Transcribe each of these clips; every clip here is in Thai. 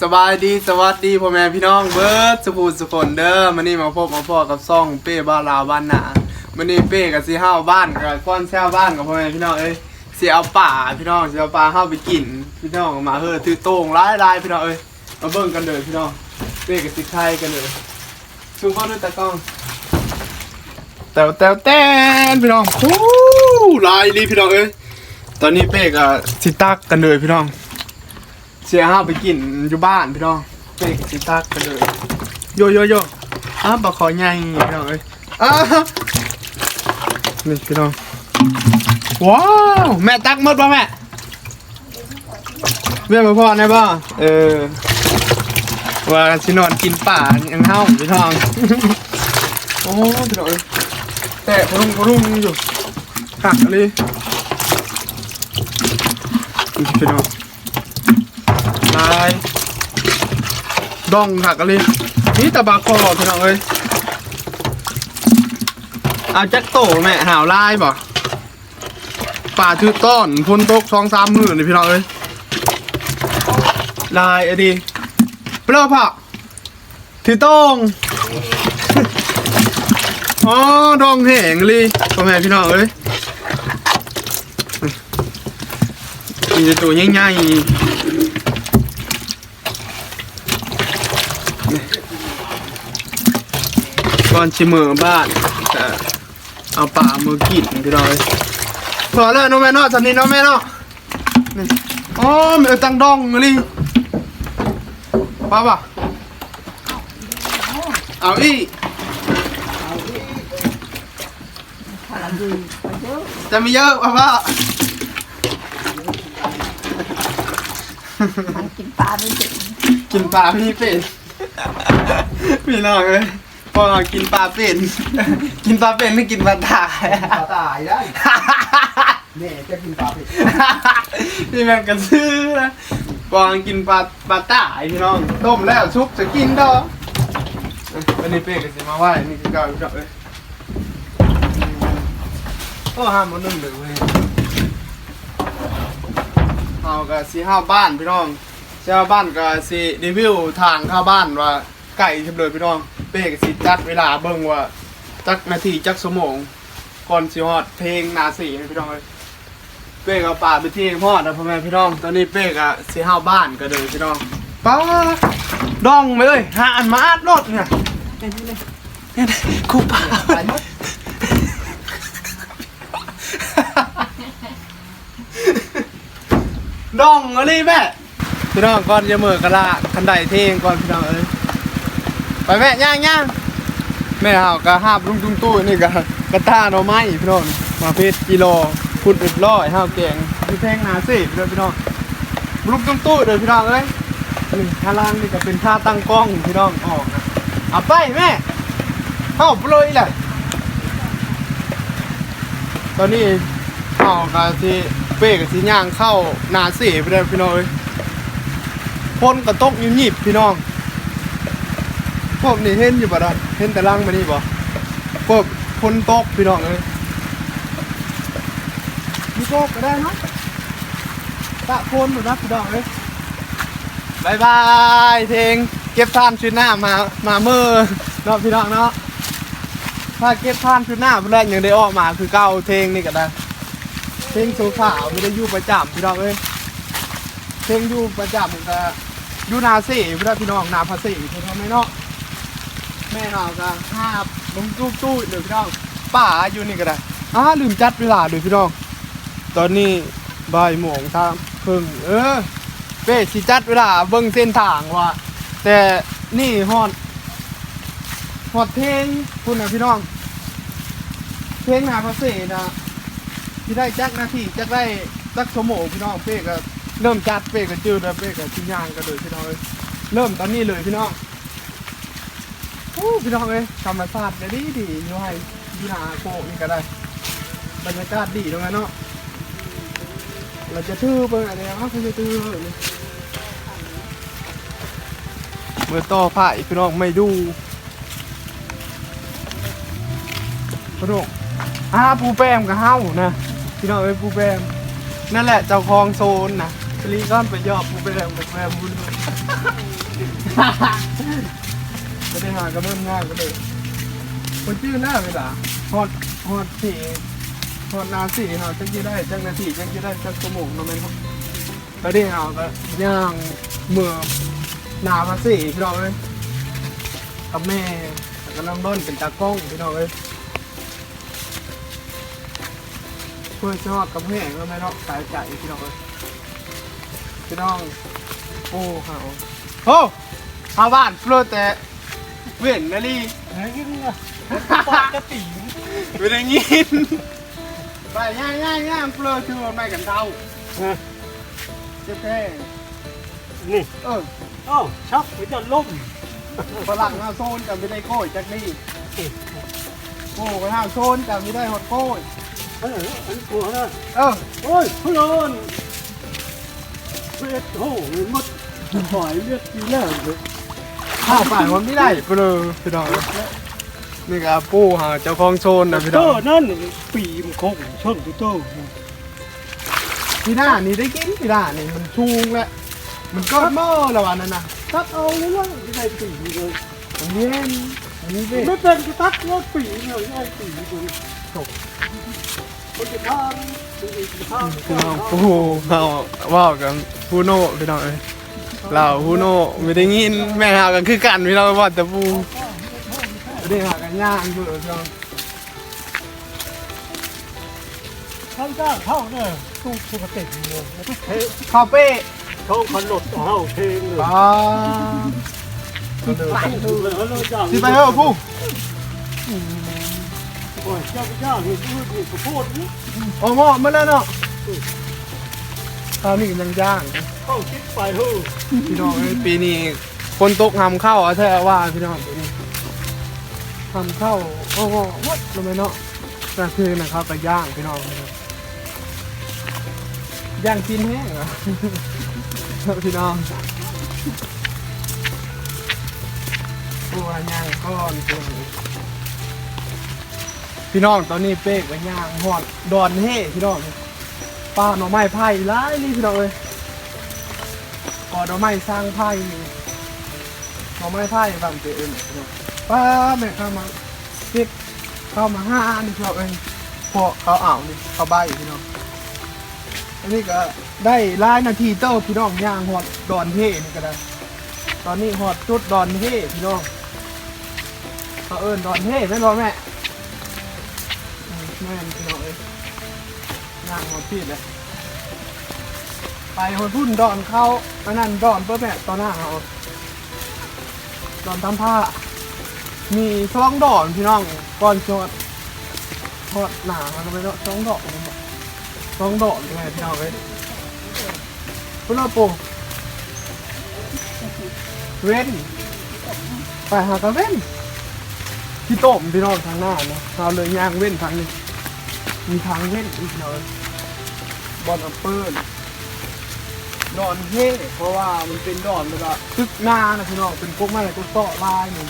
สบายดีสวัสดีพ่อแม่พี่น้องเบิร์ดสุขุสุขนเด้อมันนี่มาพบมาพ่อกับซ่องเป้บ้านลาวบ้านหนามันนี่เป้กับซีห้าวบ้านกับก้อนแช่บ้านกับพ่อแม่พี่น้องเอ้ยเสียเอาป่าพี่น้องเสียเอาป่าห้าวไปกินพี่น้องมาเฮ้อถือโต่งร้ายลายพี่น้องเอ้ยมาเบิ่งกันเลยพี่น้องเป้กับซีไทยกันเลยชุมพ่อด้วยตากล้องแต้วแต้วแต้นพี่น้องฮู้ลายลีพี่น้องเอ้ยตอนนี้เป้กับซิตักกันเลยพี่น้อง เสียห้าไปกินอยู่บ้านพี่น้องเด็กสิตักกันเลยโยโยโยอ้าวบอกขอใหญ่พี่น้องเอ้ยอ้าวนี่พี่น้องว้าวแม่ตักหมดป่ะแม่เรียกมาพ่อได้ป่ะเออว่าสินอนกินป่ายังเฮาพี่น้องโอ้พี่น้องเอ้ยแต่พรุ่งพรุ่งอยู่หักเลยพี่น้องลายดองหักอะไรนี่ตะบาคอพี่น้องเอ้ยเอาแจ็คโตแม่หาวลายบ่ป่าถือต้อนพ้นตกสองสามมือนี่พี่น้องเอ้ยลายไอ้ดีเปล่าพ่อถือต้งอ๋อดองแห้งเลยพ่อแม่พี่น้องเอ้ยมีแต่ตัวใหญ่ๆ ก่อนชิมือบ้านจะเอาปลามือกินพี่น้อยพอแล้วน้องแม่เนาะตอนนี้น้องแม่เนาะนี่อ๋อมีเอาตังดองเลยป้าป่ะเอาอีจะมีเยอะป่ะป่ะมันกินปลาไม่ถึงกินปลาพี่เป็นพี่น้องเอ้ย พอกินปลาเป็น กินปลาเป็นไม่กินปลาตาย ปลาตายได้แม่จะกินปลาเผ็ดพี่แม่งกันซื้อนะกวางกินปลาปลาตายพี่น้อง ต้มแล้วชุบจะกินดอกวันนี้เป้กันสิมาไหว้นี่คือเก่าอีกดอกเลยโอ้ห้ามมันนึ่งเลยเว้ยเอากะสีห้าบ้านพี่น้องเจ้าบ้านกะสีรีวิวทางเข้าบ้านว่า ไก่ชิมเลยพี่น้องเป้กสิจัดเวลาเบิ่งว่าจักนาทีจักสมองก่อนสิฮอดเพลงนาสีพี่น้องเลยเป้กับป่าไปที่พ่อนะพ่อแม่พี่น้อง ตอนนี้เป้กับสีห้าบ้านก็เลยพี่น้องป้าดองไปเลยหาอันมาอัดรถเนี่ยเนี่ยครูป่าดดองอะไรแม่พี่น้องก่อนจะมือกระละคันใดเท่งก่อนพี่น้องเอ้ย ไปแม่ย่างย่างแม่เฮากะหาบลุงตุ้งตู้นี่กะกระต้าหน่อไม้พี่น้องมาเพชรกิโลพุดเรียบร้อยห้าวแกงพีแทงหนาสิเด้อพี่น้องลุงตุ้งตู้เด้อพี่น้องเอ้ยนี่ข้างล่างนี่ก็เป็นท่าตั้งกล้องพี่น้องออกนะเอาไปแม่เข้าไปเลยแหละตอนนี้เข้ากะที่เป้กับที่ย่างเข้านาสิไปเลยพี่น้องเอ้ยพ่นกระตกยิบหยิบพี่น้อง พวกนี่เห็นอยู่บ่ดอนเห็นแต่ล่างมานี่บ่พวกคนตกพี่น้องเอ้ยมีตกก็ได้เนาะตะโคนหมดนะพี่น้องเอ้ยบายบายเพลงเก็บท่านชุดหน้ามามาเมื่อเนาะพี่น้องเนาะถ้าเก็บท่านชุดหน้าเพื่อนยังได้ออกมาคือเก้าเพลงนี่ก็ได้เพลงโซฟาวไม่ได้ยู่ประจำพี่น้องเอ้ยเพลงยู่ประจำก็อยู่นาเซ่พี่น้องพี่น้องนาภาษีเท่าไหมเนาะ แม่เราก็หาบลงตู้ตู้เดี๋ยวพี่น้องป่าอยู่นี่ก็ได้อ้าลืมจัดเวลาเลยพี่น้อง ตอนนี้บ่ายโมงทางครึ่งเออเป้สิจัดเวลาเบิ่งเส้นทางว่าแต่นี่ฮอดฮอดเพลงคุณนะพี่น้อง เพลงนาพระเสนะที่ได้จักนาทีจักได้จักสมงพี่น้องเป้ก็เริ่มจัดเป้ก็จืดแล้วเป้ก็ชิ้นย่างกันเลยพี่น้องเริ่มตอนนี้เลยพี่น้อง โอ้พี่น้องเอ้ยธรรมชาติเลยดีดีอยู่ให้ยีนาโคกนี่ก็ได้บรรยากาศดีตรงนั้นเนาะเราจะทื่อเบิ่งอะไรอะเขาจะทื่อเลยเมื่อต่อผ่ายพี่น้องไม่ดูพี่น้องอ่าปูแปมกับเฮ้านะพี่น้องเอ้ยปูแปมนั่นแหละเจ้าของโซนนะปรีก้อนไปยอบกูไปแรงไปแรงบุญ ได้หากระเบิ่มง่ายก็เลยคนชื่อหน้าเวลาฮอดฮอดสี่ฮอดนาสี่เฮาจังจะได้จังนาทีจังจะได้จักชั่วโมงเนาะแม่นครับก็ได้เฮาก็ย่างเมื่อนาภาษีพี่น้องเอ้ยกับแม่กำลังด้นเป็นตากล้องพี่น้องเอ้ยเพื่อชอบกับแม่ก็ไม่รอกสายใจพี่น้องเอ้ยพี่น้องโอ้เขาโอ้ชาวบ้านเปลือแต่ เวียนนะลี่ไหนกินอะปากกระติ๋งไม่ได้ยินไปย่างย่างย่างเปลือยชื่อว่าไม่กันเท่าเจ๊แค่นี่เอออ้าวชักไปจะล่มฝรั่งห้าโซนจำไม่ได้โก้ยจักนี่โก้ไปห้าโซนจำไม่ได้หดโก้ยเอออันกลัวนะเออโอ้ยพี่นอนเวทโอ้ยมดหอยเลือดดีแล้วเลย ข้าวฝ่ายมันไม่ได้เปลือพี่น้องนี่ก็ปูหาเจ้าของโซนนะพี่น้โต้องนั่นปีมคงชนตัวโต้พี่หน้านี่ได้กินพี่หน้านี่มันชูงแล้วมันก็เม่อแล้ววันนั้นนะตักเอาเลยล่ะไม่ได้ปีเลยมันเย็นอันนี้เว้ยไม่เป็นก็ตักว่าปีเลยไม่ได้ปีเลยจบคนจะทางคนจะทางพี่น้องปูเราว่ากันพูโน่พี่น้องเอ้ย เราพูโน่ไม่ได้ยินแม่หากันคือกันพี่น้องว่าแต่ปูไม่ได้หากันย่างเบื่อพี่น้องข้างก้างเข้าเนี่ยตู้สุกติเลยเทคาเฟ่เขาขนดเข้าเพลงเลยป้าไปดูเลยเขาเลยจ้างสิไปเถอะปูโอ้ยเจ้าพระเจ้าเห็นพูดเห็นกระโพดนี่โอ้โหมาแล้วเนาะ ตอนนี้กำลังย่างเข้าคิดไปเฮ้ยพี่น้องเอ้ยปีนี้คนตกหำเข้าอะแท้ว่าพี่น้องปีนี้หำเข้าโอ้โหวัดลงไปเนาะนั่นคือนะครับไปย่างพี่น้องย่างกินแห้งเหรอพี่น้องตัวย่างก้อนตัวนี้พี่น้องตอนนี้เป๊กไปย่างหอดดอนเฮ่พี่น้อง ป้าหน่อไม้ไผ่ร้ายนี่พี่น้องเอ้ยก่อนเอาไม้สร้างไพ่เอาไม้ไพ่บางเจเอ็นป้าแม่เข้ามาเก็บเข้ามาห้าอันนี่เขาเองพอเขาอ่าวนี่เขาใบพี่น้องอันนี้ก็ได้หลายนาทีเต้าพี่น้องย่างหอดดอนเท่นี่ก็ได้ ตอนนี้หอดจุดดอนเท่พี่น้องเขาเอิญดอนเท่แม่นบอแม่แม่พี่น้อง ย่างหอดพี่เลย ไปคนพุ่นดอนเข้าอันนั้นดอนเพื่อแม่ตอนหน้าเขาดอนทำผ้า มีช่องดอนพี่น้องก่อนจอดทอดหนามันไปแล้วช่องดอกช่องดอกยังไงพี่น้องเอ้ยพุ่นเอาปูเว้นไปหากระเว้นพี่ต้มพี่น้องทางหน้าเนาะเราเลยย่างเว้นทางนี้มีทางเว้นอีกหน่อย บอลอัปเปิลดอนเท่เพราะว่ามันเป็นดอนแบบว่าตึกหน้านะพี่น้องเป็นพวกไม้ก็เกาะลายหนึ่ง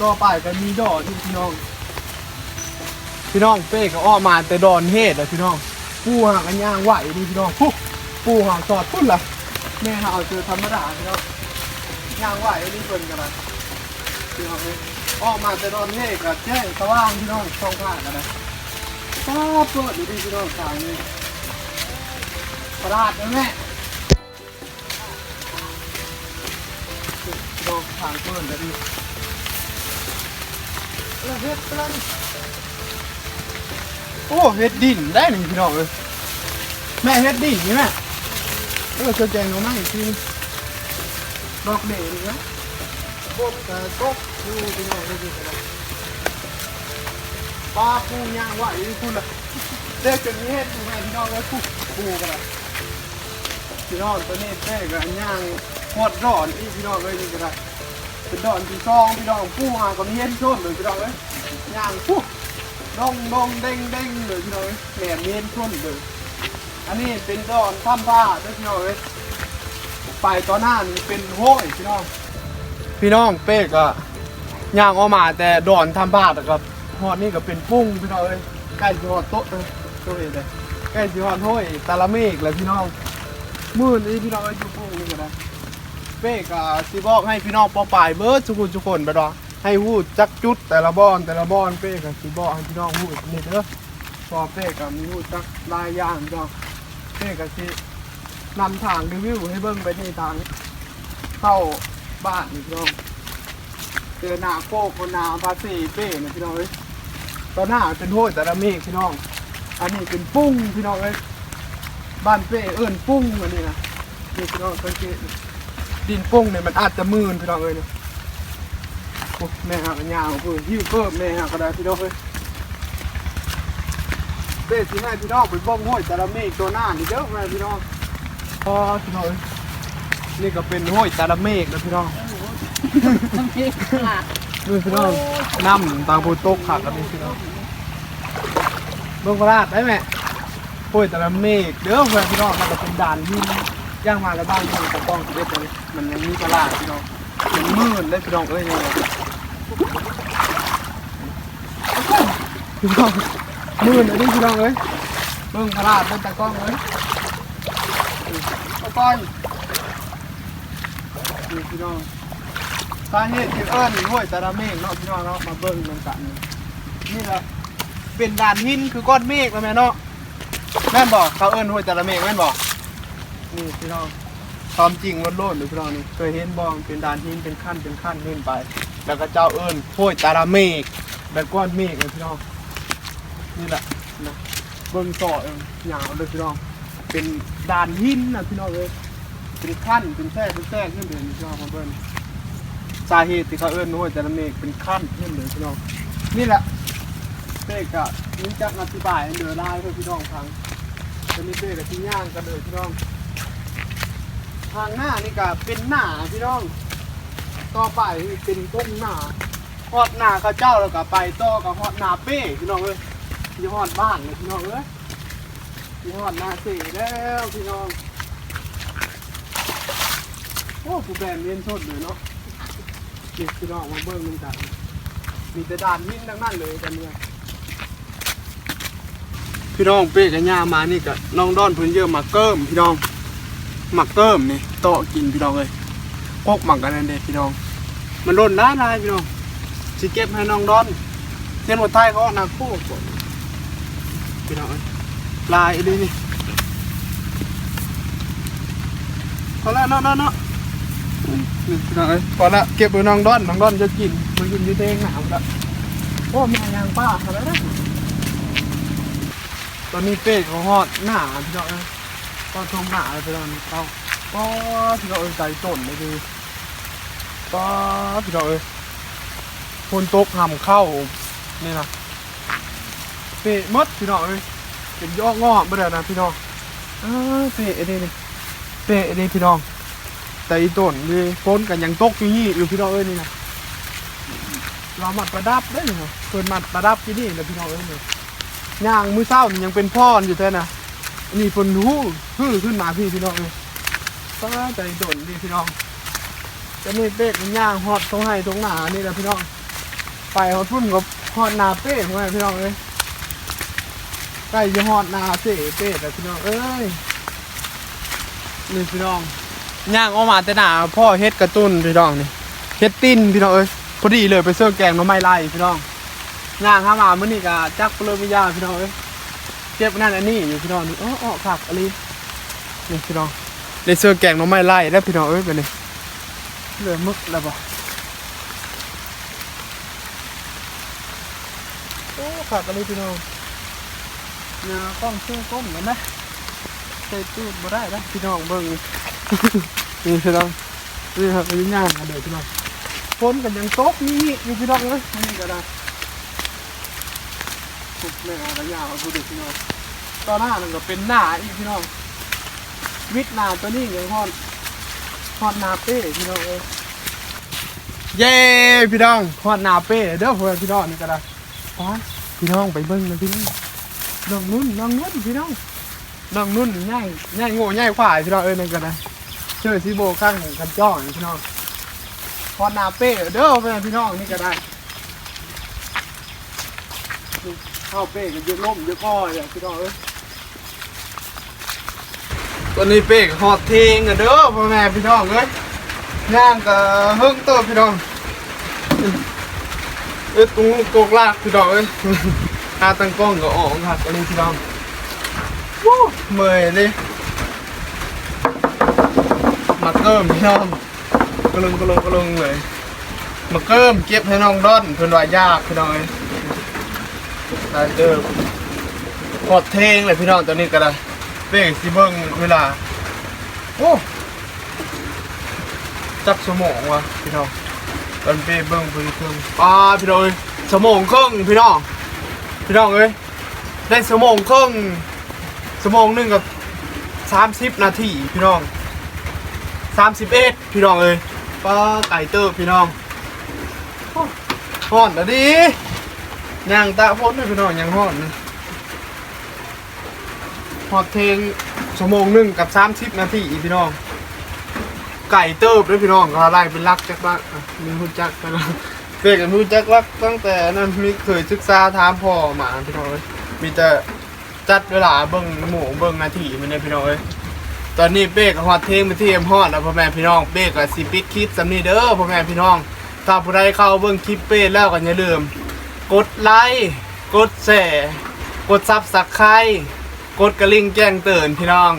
ก็ไปกันมีดอนที่พี่น้อง พี่น้องเป้ก็อ้อมมาแต่ดอนเฮดอะพี่น้อง ปูหางกันย่างไหวนี่พี่น้องปุ๊ปูหางจอดพุ่นละแม่หาเอาเจอธรรมดาพี่น้องย่างไหวนี่เพิ่นกันนะพี่น้องอ้อมมาแต่ดอนเฮดกับแจ้งสว่างพี่น้องช่องข้างกันนะ ป้าปิดดูดิพี่น้องทางนี้ประหลาดนะแม่ลองทางเปิดกันดิแล้วเฮ็ดปลันโอ้เฮ็ดดินได้หนึ่งพี่น้องเลยแม่เฮ็ดดินนี่แม่เออเจะแจงเอามาอีกทีดอกเด่นนะบนกระกบดูพี่น้องเลย ปลาปูย่างไหวคุณล่ะเด็กจนนี้เฮ็ดดูแม่พี่น้องเลยปูปูกันละพี่น้องตัวนี้แม่ก็ย่างหอดดอนอีพี่น้องเลยนี่ก็ได้เป็นดอนที่ซองพี่น้องผู้หากับเมียนชนเลยพี่น้องเลยย่างผู้ดองดองเด้งเด้งเลยพี่น้องเลยแหลมเมียนชนเลยอันนี้เป็นดอนถ้ำผ้าด้วยพี่น้องเลยไปตอนหน้านี่เป็นห้ยพี่น้อง พี่น้องเป๊กก็ย่างออกมาแต่ดอนทำผ้าแต่กับ หอดนี่ก็เป็นปุ้งพี่น้องเลยใกล้จะหอดโต๊ะเลยโต๊ะเองเลยใกล้สิฮอดห้วยตาละเมกแล้วพี่น้องมื่นนี้พี่น้องเอ้ยอยู่พุ่งนี่ก็ได้เป้ก็สิบอกให้พี่น้องปอปลายเบิร์ดทุกคนทุกคนไปดอให้ฮู้จักจุดแต่ละบอนแต่ละบอนเป้ก็สิบอกให้พี่น้องฮู้นี่เด้อพอเป้ก็มีฮู้จักลายย่างพี่น้องเป้ก็สินำทางรีวิวให้เบิ่งไปในทางเข้าบ้านนี่พี่น้องเจอหน้าโคกคนหนาภาษีเป้นี่ยพี่น้องเอ้ย ตอนหน้าเป็นห้วยแต่ละเมฆพี่น้อง อันนี้เป็นปุ้งพี่น้องเอ้ยบ้านเป้เอิ้นปุ้งอันนี้นะนี่พี่น้องสังเกตดิดินปุ้งเนี่ยมันอาจจะมืนพี่น้องเอ้ยเนี่ยโอ้แม่หักยาวเพื่อหิ้วเพิ่มแม่หักก็ได้พี่น้องเอ้ยเป้สิให้พี่น้องไปบ้องห้วยแต่ละเมฆตัวหน้านี่เด้อแม่พี่น้องพอพี่น้องนี่ก็เป็นห้วยแต่ละเมฆนะพี่น้อง น้ำพริกค่ะนี่พี่น้องน้ำตาปูโต๊ะขักกันนี่พี่น้องเบิ่งกระดาษได้ไหมโอ้ยแต่ละเมฆเด้อเพื่อนพี่น้องมันก็เป็นด่านหินย่างมาแล้วบ้านนี่ตะกล้องเด็ดเลยมันยังมีกระดาษพี่น้องเป็นมื่นเลยพี่น้องเอ้ยนี่พี่น้องมื่นอันนี้พี่น้องเอ้ยเบิ่งกระดาษเป็นตะกล้องเอ้ยตะก้อนพี่น้อง สาเหตุที่เอิ้นห้วยตะระเมฆเนาะพี่น้องเนาะมาเบิ่งนำกันนี่แหละเป็นด่านหินคือก้อนเมฆแล้วแม่เนาะแม่นบอกเขาเอิ้นห้วยตะระเมฆแม่นบอกนี่พี่น้องความจริงล้นๆเลยพี่น้องนี่เคยเห็นบ่มันเป็นด่านหินเป็นขั้นเป็นขั้นขึ้นไป แล้วก็เจ้าเอิ้นห้วยตะระเมฆแบบก้อนเมฆเลยพี่น้องนี่แหละนะเบิ่งต่อเองยาวเลยพี่น้องเป็นด่านหินนะพี่น้องเลยเป็นขั้นเป็นแทรกเป็นแทรกขึ้นเลยพี่น้องมาเบิ่ง สาเหตุที่เขาเอื้อนนู้นแต่ละเมฆเป็นขั้นเพื่อนเลยพี่น้องนี่แหละเป้กะนี่จักอธิบายเหนือได้เพื่อพี่น้องฟังตอนนี้เป้กับที่ย่างกันเลยพี่น้อง ทางหน้านี่ก็เป็นหน้าพี่น้อง ต่อไปเป็นต้นหน้าฮอดหน้าข้าเจ้าแล้วก็ไปต่อกับฮอดหน้าเป้พี่น้องเอ้ยยี่ฮอดบ้านเลยพี่น้องเอ้ยยี่ฮอดหน้าเสีแล้วพี่น้องโอ้ผู้แบนเรียนชดเลยเนาะ นี่พี่น้องมาเบิ้งมันกันมีแต่ด่านหินทั้งนั้นเลยกันเนี่ยพี่น้องเป้กับย่ามานี่ก็น้องดอนเพิ่นเยอะมาเกิมพี่น้องหมักเกิมนี่โตะกินพี่น้องเลยพกหมักกันนั่นเด็พี่น้อง มันร่นได้ลายพี่น้องสิเก็บให้น้องดอนเส้นหมดไทยเขาเอาหนาโคกก่อนพี่น้องเอ้ยลายดีนี่พอแล้วเนาะเนาะเนาะนี่พี่น้องเอ้ยพอละเก็บไว้น้องด้อนน้องด้อนจะกินมันกินอยูเทงหนาวละโอ้แม่ยางป้าเขาแล้วนะตอนนี้เป็ดเขาฮอดหน้าพี่น้องเอ้ยตอนชมหน้าเลยพี่น้องเขาก็พี่น้องเอ้ยใจต้นเลยดีก็พี่น้องเอ้ยคนตกหำเข้านี่นะเป็ดมดพี่น้องเอ้ยเป็นยอดงอกไปแล้นะพี่น้องอ้าเป็ดไอ้นี่นี่เป็ดไอ้นี่พี่น้อง แต่อีต้นนี่ฝนกันยังตกอยู่นี่อยู่พี่น้องเอ้ยนี่นะเรามัดประดับได้เหรอเพิ่นมัดประดับที่นี่นะพี่น้องเอ้ยนี่ย่างมือเศร้านี่ยังเป็นพ่อนอยู่แท้นะนี่ฝนหู้ฮือขึ้นมาพี่พี่น้องเอ้ยใจต้นนี่พี่น้องจะนี่เป๊กมันย่างฮอดตรงให้ตรงหนานี่แหละพี่น้องไปฮอดพุ่นกับฮอดนาเป๊กไว้พี่น้องเอ้ยใกล้จะฮอดนาเสเป๊กแล้วพี่น้องเอ้ยนี่พี่น้อง ย่างออกมาแต่หนาพ่อเฮ็ดกระตุ้นพี่น้องนี่เฮ็ดติ้นพี่น้องเอ้ยพอดีเลยไปเสิร์ฟแกงน้ำไม้ไล่พี่น้องย่างข้ามามื้อนี้ก็จักเปลือกวิยาพี่น้องเอ้ยเก็บนั่นอันนี้อยู่พี่น้องนี่อ้ออ้อคักอะไรนี่พี่น้องได้เสิร์ฟแกงน้ำไม้ไล่แล้วพี่น้องเอ้ยไปนี่เหลือมึกแล้วบ่โอ้คักอะไรพี่น้องเนาต้องเชื่อก้มกันนะ ใส่ตู้บ่ได้แล้วพี่น้องเบิ่งนี่พี่น้องนี่ครับเป็นงานอะไรพี่น้องฝนกันยังตกนี่อยู่พี่น้องเลยนี่ก็ได้ทุกแม่อะไรยาวดูดิพี่น้องตอนหน้านั่นก็เป็นหน้าอีกพี่น้องวิทย์หนาตัวนี้ยังฮอนฮอนนาเป้พี่น้องเอ้ยเย้พี่น้องฮอนนาเป้เด้อเพื่อนพี่น้องนี่ก็ได้ไปพี่น้องไปเบิ่งนะพี่น้องน้องนุ่นน้องนุ่นพี่น้อง น้องนุ่นง่ายง่ายโง่ง่ายขวายพี่น้องเอ้ยนั่นก็ได้เชื่อซีโบข้างกันจ้องพี่น้องพอนาเป้เด้อเป็นพี่น้องนี่ก็ได้เข้าเป้กันเยอะล่มเยอะก้อยพี่น้องเอ้ยตอนนี้เป๊กฮอดเทงกันเด้อพ่อแม่พี่น้องเอ้ยย่างกับเฮิ่งติบพี่น้องเอ้ยตรงโกกลากพี่น้องเอ้ยตาตั้งกล้องก็ออกครับตอนนี้พี่น้อง เมื่อยเลยมาเกิมพี่น้องกระลงกระลงกระลงเลยมาเกิมเก็บให้น้องด้อนเพิ่นว่ายากพี่น้องเอ้ยตาเจอพอดเทงเลยพี่น้องตอนนี้ก็ได้เป้สิเบิ่งเวลาโอ้จับสมองว่ะพี่น้องตอนเป้เบิ่งเพิ่นเครื่องป้าพี่น้องเอ้ยสมองครึ่งพี่น้องพี่น้องเอ้ยได้สมองครึ่ง สมงหนึ่งกับ30นาทีพี่น้อง31พี่น้องเอ้ยป้าไก่เติบพี่น้องห่อนอะดิย่างตาพ้นเลยพี่น้องยังห่อนหอดเพลงชั่วโมงหนึ่งกับสามสิบนาทีพี่น้อง ไก่เติบด้วยพี่น้องก็ไล่เป็นลักจักลักอะมีหุ่นจักไปแล้วเด็กกันหุ่นจักลักตั้งแต่นั้นมีเคยศึกษาถามพ่อมาพี่น้องเอ้ยมีแต่ จัดเวลาเบิ่งหมูเบิ่งนาทีมันเนี่ยพี่น้องเอ้ยตอนนี้เป้กับฮอดเพลงไปที่เอ็มฮอดแล้วพ่อแม่พี่น้องเป้กับสิปิดคลิปสำนีเด้อพ่อแม่พี่น้อง ถ้าผู้ใดเข้าเบิ่งคลิปเป้แล้วก็อย่าลืม กดไลค์กดแชร์กดซับสไครต์กดกระลิ่งแจ้งเตือนพี่น้อง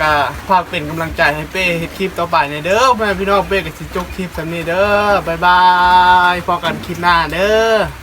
ก็ฝากเป็นกำลังใจให้เป้เฮ็ดคลิปต่อไปในเด้อพ่อแม่พี่น้องเป้ก็สิจบคลิปสำนีเด้อบายบายพอกันคลิปหน้าเด้อ